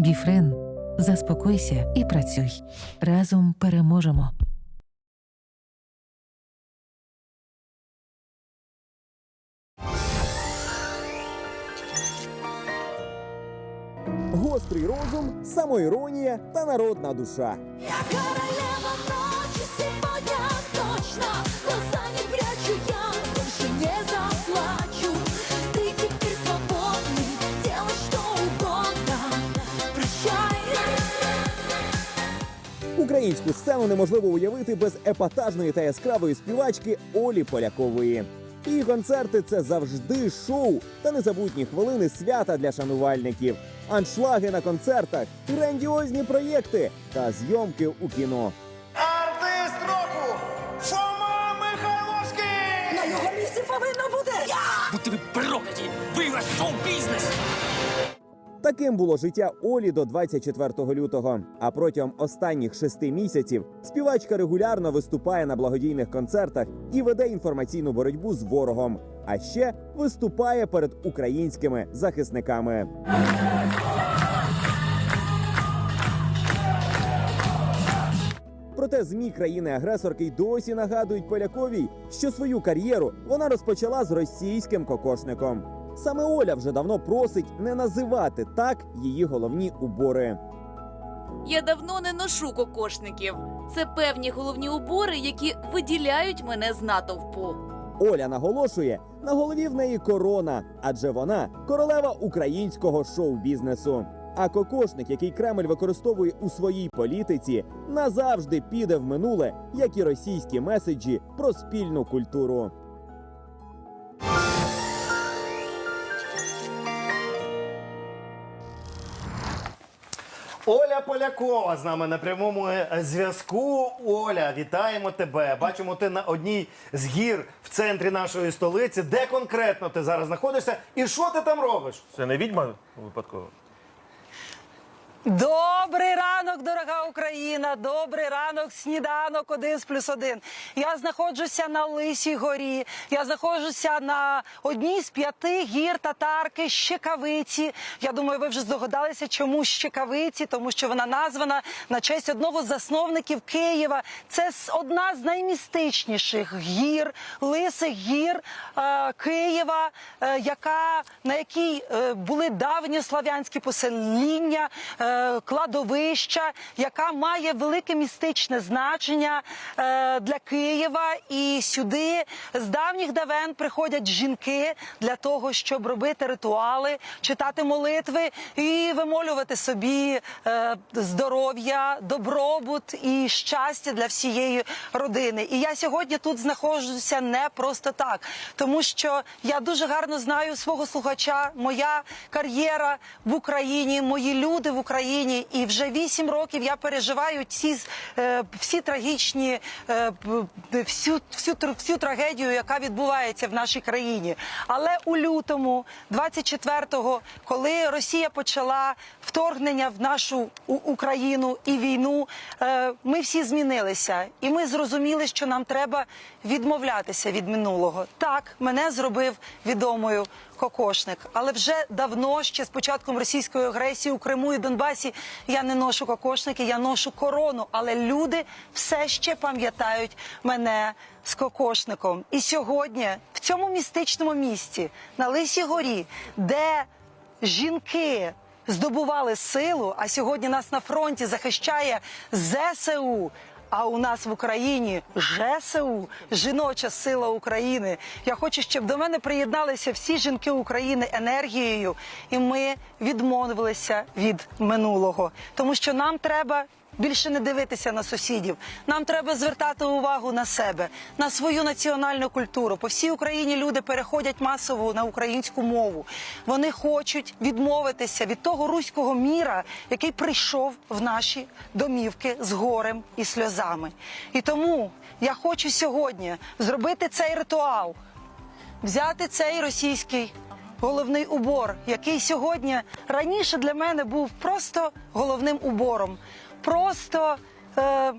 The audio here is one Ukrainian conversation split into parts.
Біфрен. Заспокойся і працюй. Разом переможемо. Гострий розум, самоіронія та народна душа. Українську сцену неможливо уявити без епатажної та яскравої співачки Олі Полякової. Її концерти це завжди шоу та незабутні хвилини свята для шанувальників, аншлаги на концертах, грандіозні проєкти та зйомки у кіно. Артист року Фома Михайловський! На його місці повинна бути я Будьте ви прокляті! Виграш шоу-бізнес! Таким було життя Олі до 24 лютого. А протягом останніх шести місяців співачка регулярно виступає на благодійних концертах і веде інформаційну боротьбу з ворогом. А ще виступає перед українськими захисниками. Проте змі країни-агресорки й досі нагадують Поляковій, що свою кар'єру вона розпочала з російським кокошником. Саме Оля вже давно просить не називати так її головні убори. Я давно не ношу кокошників. Це певні головні убори, які виділяють мене з натовпу. Оля наголошує, на голові в неї корона, адже вона королева українського шоу-бізнесу. А кокошник, який Кремль використовує у своїй політиці, назавжди піде в минуле, як і російські меседжі про спільну культуру. Оля Полякова з нами на прямому е, зв'язку. Оля, вітаємо тебе. Бачимо, ти на одній з гір в центрі нашої столиці. Де конкретно ти зараз знаходишся і що ти там робиш? Це не відьма випадково? Добрий ранок, дорога Україна! Добрий ранок, сніданок один з плюс один. Я знаходжуся на Лисій горі. Я знаходжуся на одній з п'яти гір татарки Щекавиці. Я думаю, ви вже здогадалися, чому Щекавиці, тому що вона названа на честь одного з засновників Києва. Це одна з наймістичніших гір, лисих гір е, Києва, е, яка на якій е, були давні слав'янські посеління, е, кладовища, яка має велике містичне значення е, для Києва. І сюди з давніх давен приходять жінки для того, щоб робити ритуали, читати молитви і вимолювати собі е, здоров'я, добробут і щастя для всієї родини. І я сьогодні тут знаходжуся не просто так, тому що я дуже гарно знаю свого слухача, моя кар'єра в Україні, мої люди в Україні, і вже вісім років я переживаю ці е, всі трагічні, е, всю, всю, всю трагедію, яка відбувається в нашій країні. Але у лютому, 24-го, коли Росія почала вторгнення в нашу Україну і війну, е, ми всі змінилися, і ми зрозуміли, що нам треба відмовлятися від минулого. Так, мене зробив відомою кокошник, але вже давно, ще з початком російської агресії у Криму і Донбасі, я не ношу кокошники, я ношу корону. Але люди все ще пам'ятають мене з кокошником. І сьогодні в цьому містичному місті, на Лисій горі, де жінки здобували силу, а сьогодні нас на фронті захищає ЗСУ. А у нас в Україні ЖСУ, жіноча сила України. Я хочу, щоб до мене приєдналися всі жінки України енергією, і ми відмовилися від минулого, тому що нам треба більше не дивитися на сусідів. Нам треба звертати увагу на себе, на свою національну культуру. По всій Україні люди переходять масово на українську мову. Вони хочуть відмовитися від того руського міра, який прийшов в наші домівки з горем і сльозами. І тому я хочу сьогодні зробити цей ритуал, взяти цей російський. Головний убор, який сьогодні раніше для мене був просто головним убором, просто е,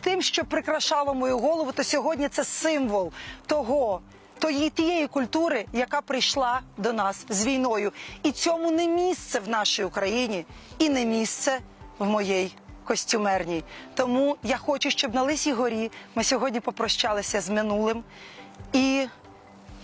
тим, що прикрашало мою голову, то сьогодні це символ того, тої тієї культури, яка прийшла до нас з війною. І цьому не місце в нашій Україні, і не місце в моїй костюмерній. Тому я хочу, щоб на Лисій горі ми сьогодні попрощалися з минулим. І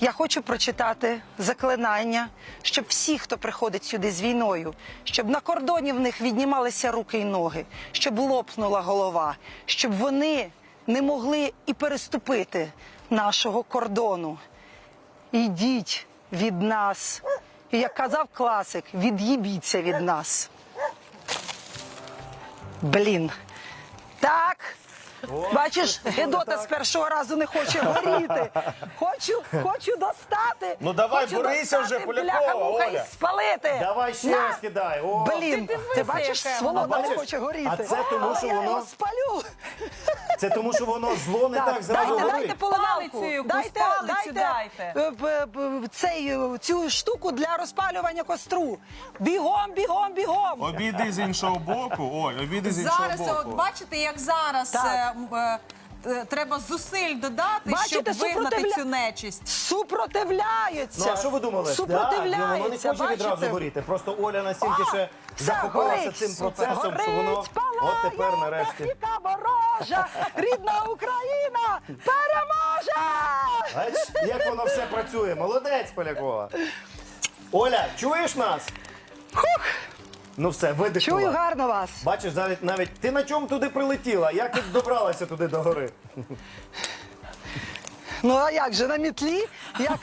я хочу прочитати заклинання, щоб всі, хто приходить сюди з війною, щоб на кордоні в них віднімалися руки й ноги, щоб лопнула голова, щоб вони не могли і переступити нашого кордону. Ідіть від нас. І як казав класик, від'їбіться від нас. Блін. Так. Бачиш, Гедота з першого разу не хоче горіти. Хочу, хочу достати. Ну, давай, хочу борися вже, Полякова, бляха-муха, Оля. і спалити. Давай ще На. раз кидай. О, Блін, ти, бачиш, воно не хоче горіти. А це тому, що я воно- його спалю. Це тому, що воно зло не так, зразу дайте, горить. дайте. Якусь, Дайте, палицю дайте, е, б- б- цей, е, цю штуку для розпалювання костру. Бігом, бігом, бігом. Обійди з іншого боку. Оль, обійди з іншого Зараз, боку. от бачите, як зараз Так. е, м, е, е, треба зусиль додати, Бачите, щоб вигнати супротивля- цю нечисть. Супротивляється. Ну а що ви думали? Да, воно не хоче відразу горіти. Просто Оля настільки ще захопилася горить. цим процесом, що воно Горить, от тепер нарешті. техніка ворожа, рідна Україна переможе! Бач, як воно все працює. Молодець, Полякова. Оля, чуєш нас? Ну все, видихнула. Чую гарно вас. Бачиш, навіть навіть ти на чому туди прилетіла? Як ти добралася туди до гори? Ну а як же на мітлі, як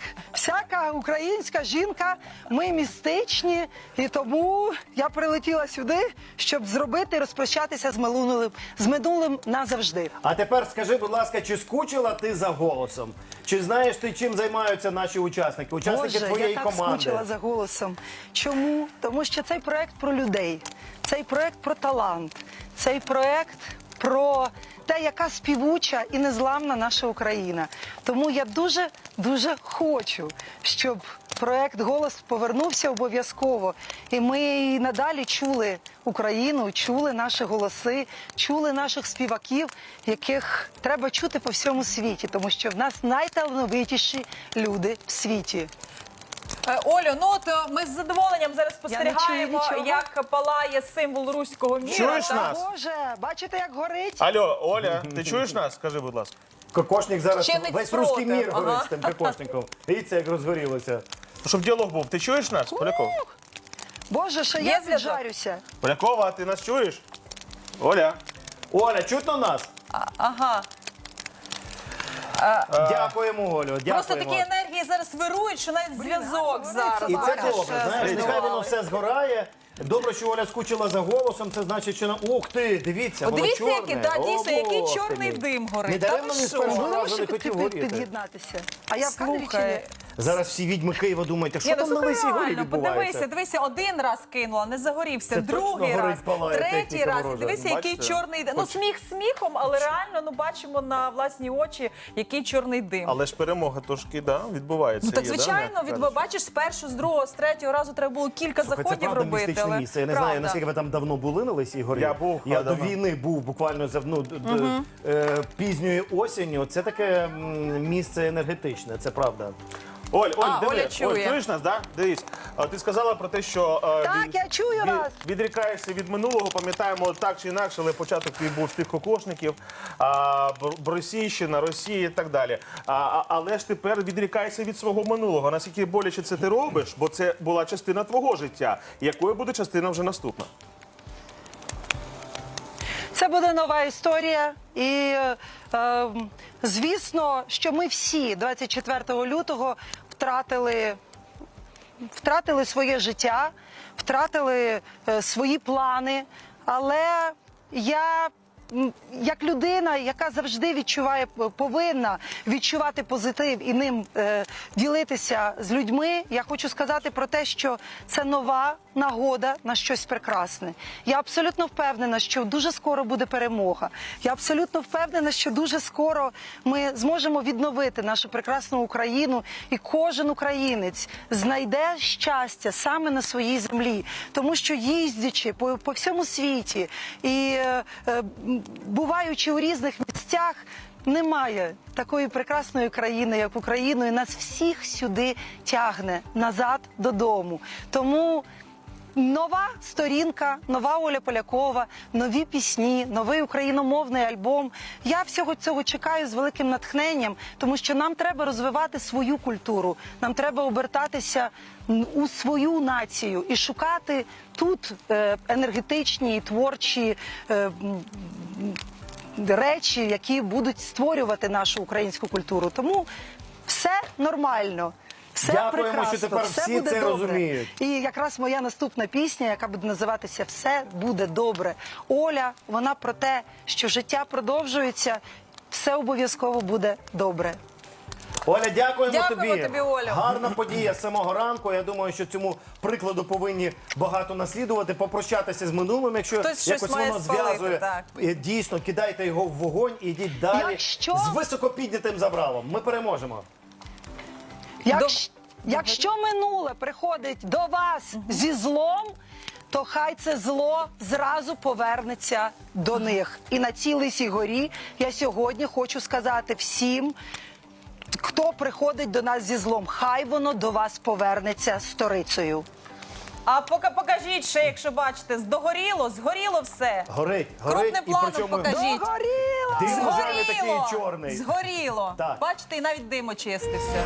всяка українська жінка, ми містичні, і тому я прилетіла сюди, щоб зробити розпрощатися з минулим, з минулим назавжди. А тепер скажи, будь ласка, чи скучила ти за голосом? Чи знаєш ти, чим займаються наші учасники? Учасники Боже, твоєї я так команди? скучила за голосом. Чому? Тому що цей проект про людей, цей проект про талант, цей проект про те, яка співуча і незламна наша Україна. Тому я дуже дуже хочу, щоб проект Голос повернувся обов'язково. І ми надалі чули Україну, чули наші голоси, чули наших співаків, яких треба чути по всьому світі, тому що в нас найталановитіші люди в світі. Е, Олю, ну от е, ми з задоволенням зараз спостерігаємо, нічого. як палає символ руського міра. Чуєш нас? Боже, бачите, як горить? Алло, Оля, ти чуєш нас? Скажи, будь ласка. Кокошник зараз Чинить весь спротив, руський мір ага. горить з тим кокошником. Дивіться, як розгорілося. Щоб діалог був. Ти чуєш нас? Полякова? Боже, що Є я зв'язок? піджарюся. Полякова, ти нас чуєш? Оля. Оля, чутно нас? Ага. Дякуємо, Олю. Дякуємо. Просто такі енергії зараз вирують, що навіть зв'язок зараз. І це добре. Знаєш, нехай воно все згорає. Добре, що Оля скучила за голосом. Це значить, що на ух ти, дивіться, воно дивіться, чорне. який, да, дійсно, який чорний дим горить. Не Та даремно ви він з що? першого Можливо, разу не хотів під- горіти. під'єднатися. А я в кадрі чи ні? Зараз всі відьми Києва думають, що Ні, ну там на слухай, лисій горі реально, подивися, відбувається? дивися, один раз кинула, не загорівся, Це другий раз, палає третій техніка раз. ворожа. Дивися, який Бачите? чорний дим. Ну сміх сміхом, але реально ну бачимо на власні очі, який чорний дим. Але ж перемога трошки, да, відбувається. Ну так є, да, звичайно, м'яко від кажучи? бачиш, з першого, з другого, з третього разу треба було кілька Слухай, це заходів правда робити. містичне але місце. Я не знаю, правда. наскільки ви там давно були на Лисій горі. Я був, Я до давно. війни був буквально за ну, д- д- е, пізньої осінню. Це таке м, місце енергетичне, це правда. Оль, Оль, А, диви, Оля Оль, чуєш нас, да? Дивись, а, ти сказала про те, що е, Так, я чую вас. відрікаєшся від минулого. Пам'ятаємо так чи інакше, але початок твій був з тих кокошників, а, Бр- Бросійщина, Росія і так далі. А, а, але ж тепер відрікаєшся від свого минулого. Наскільки боляче це ти робиш? Бо це була частина твого життя. Якою буде частина вже наступна? Це буде нова історія. І е, е, звісно, що ми всі 24 лютого втратили, втратили своє життя, втратили е, свої плани. Але я. Як людина, яка завжди відчуває, повинна відчувати позитив і ним е, ділитися з людьми, я хочу сказати про те, що це нова нагода на щось прекрасне. Я абсолютно впевнена, що дуже скоро буде перемога. Я абсолютно впевнена, що дуже скоро ми зможемо відновити нашу прекрасну Україну, і кожен українець знайде щастя саме на своїй землі, тому що їздячи по, по всьому світі і е, буваючи у різних місцях. немає такої прекрасної країни, як Україна, і нас всіх сюди тягне назад додому. Тому нова сторінка, нова Оля Полякова, нові пісні, новий україномовний альбом. Я всього цього чекаю з великим натхненням, тому що нам треба розвивати свою культуру, нам треба обертатися у свою націю і шукати тут е, енергетичні творчі. Речі, які будуть створювати нашу українську культуру. Тому все нормально. Все Дякуємо, прекрасно, що тепер все всі буде це добре. розуміють. І якраз моя наступна пісня, яка буде називатися Все буде добре. Оля, вона про те, що життя продовжується, все обов'язково буде добре. Оля, дякуємо, Дякуємо тобі. тобі, Олю. Гарна подія з самого ранку. Я думаю, що цьому прикладу повинні багато наслідувати, попрощатися з минулим, якщо Хтось щось якось має воно спалити, зв'язує. так. Дійсно, кидайте його в вогонь і йдіть далі Якщо- з високо піднятим забралом. Ми переможемо. Якщо, якщо минуле приходить до вас зі злом, то хай це зло зразу повернеться до них. І на цій лисій горі я сьогодні хочу сказати всім. Хто приходить до нас зі злом, хай воно до вас повернеться сторицею. А поки покажіть ще, якщо бачите, здогоріло, згоріло все. Горить, горить Крупним і планом причому покажіть. Догоріло! дим уже не Згоріло! такий чорний. Згоріло. Так. Бачите, і навіть дим очистився.